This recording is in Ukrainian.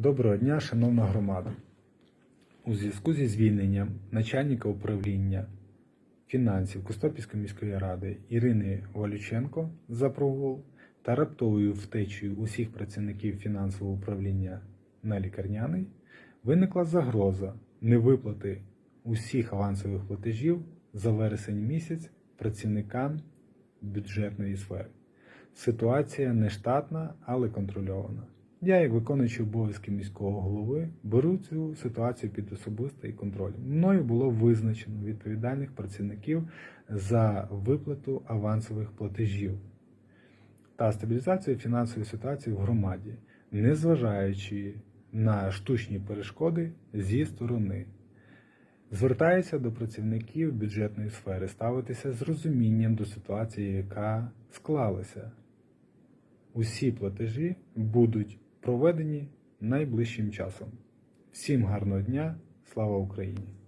Доброго дня, шановна громада. У зв'язку зі звільненням начальника управління фінансів Костопільської міської ради Ірини Валюченко за прогул та раптовою втечею усіх працівників фінансового управління на лікарняний виникла загроза невиплати усіх авансових платежів за вересень місяць працівникам бюджетної сфери. Ситуація не штатна, але контрольована. Я, як виконуючий обов'язки міського голови, беру цю ситуацію під особистий контроль. Мною було визначено відповідальних працівників за виплату авансових платежів та стабілізацію фінансової ситуації в громаді, незважаючи на штучні перешкоди зі сторони. Звертаюся до працівників бюджетної сфери ставитися з розумінням до ситуації, яка склалася. Усі платежі будуть проведені найближчим часом. Всім гарного дня, слава Україні!